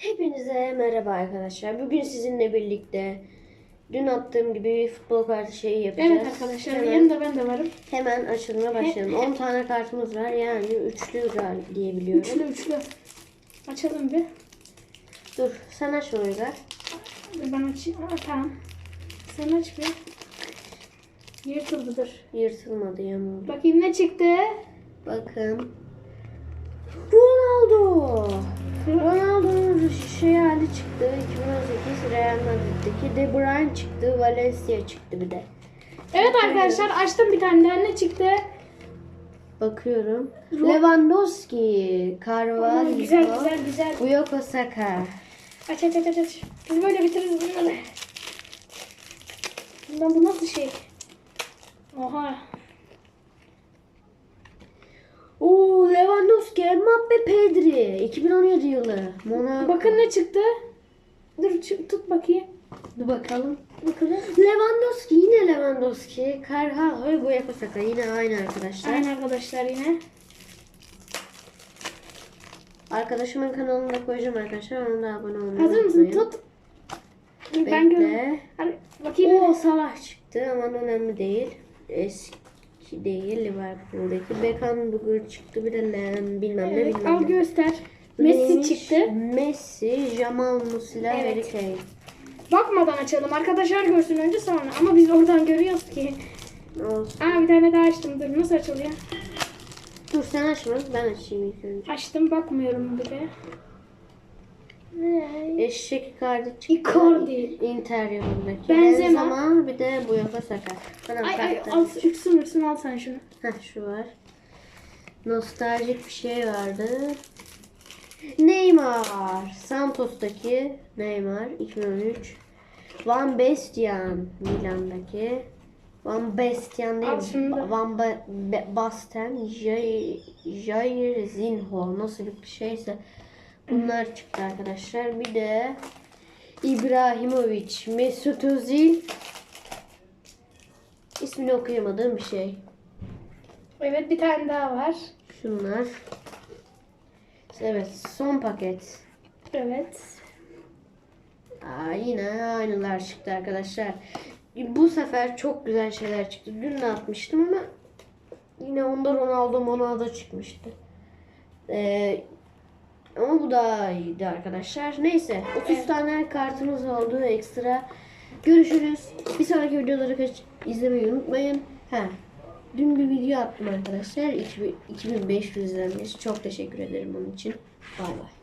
Hepinize merhaba arkadaşlar. Bugün sizinle birlikte dün attığım gibi futbol kartı şeyi yapacağız. Evet arkadaşlar Hemen, yanımda ben de varım. hemen açılmaya başlayalım. 10 tane kartımız var yani üçlü diye biliyorum. Üçlü üçlü. Açalım bir. Dur sen aç Uygar. Dur ben açayım. Aa, tamam. Sen aç bir. Yırtıldı dur. Yırtılmadı yamuldu. Bakayım ne çıktı? Bakın. Şey hali çıktı. 2018 Real Madrid'deki De Bruyne çıktı. Valencia çıktı bir de. Evet arkadaşlar açtım bir tane daha ne çıktı? Bakıyorum. Ro- Lewandowski, Carvalho, Güzel güzel güzel. Buyoka Saka. Aç aç aç aç aç. Biz böyle bitiririz bunları. Bundan bu nasıl şey? Oha. Oo Lewandowski, Mbappe, Pedri. 2017 yılı. Monaco. Bakın ne çıktı? Dur tut bakayım. Dur bakalım. Bakalım. Lewandowski yine Lewandowski. Carvalho, Buyoka Saka. Yine aynı arkadaşlar. Aynı arkadaşlar yine. Arkadaşımın kanalını da koyacağım arkadaşlar. Ona da abone olmayı Hazır mısın? Tut. Ben. Bekle. Hadi bakayım. Oo Salah çıktı ama önemli değil. Eski değil Liverpool'daki. Beckham bugün çıktı bir de Len bilmem ne Evet, bilmem al ne. göster. Messi Neymiş? çıktı. Messi, Jamal Musiala, Evet. Harry Kane. Bakmadan açalım. Arkadaşlar görsün önce sonra. Ama biz oradan görüyoruz ki. Olsun. Aa bir tane daha açtım. Dur nasıl açılıyor? Dur sen açma ben açayım ilk önce. Açtım bakmıyorum bile. Ne? Eşek Icardi çıktı. Icardi. Inter yolundaki. Benzema. Benzema bir de bu yaka Saka. Bana Ay ay al üksün üksün al sen şunu. Heh şu var. Nostaljik bir şey vardı. Neymar. Santos'taki Neymar 2013. Van Bastian Milan'daki. Van Bastian değil? Van ba- Basten Jair, Jair Zinho nasıl bir şeyse bunlar çıktı arkadaşlar. Bir de İbrahimovic, Mesut Özil ismini okuyamadığım bir şey. Evet bir tane daha var. Şunlar. Evet son paket. Evet. Aa, yine aynılar çıktı arkadaşlar. Bu sefer çok güzel şeyler çıktı. Dün de atmıştım ama yine onda Ronaldo Ronaldo çıkmıştı. Ee, bu iyiydi arkadaşlar. Neyse 30 Evet. tane kartımız oldu ekstra. Görüşürüz. Bir sonraki videoları kaç izlemeyi unutmayın. Ha. Dün bir video attım arkadaşlar. 2000 2500 izlenmiş. Çok teşekkür ederim onun için. Bay bay.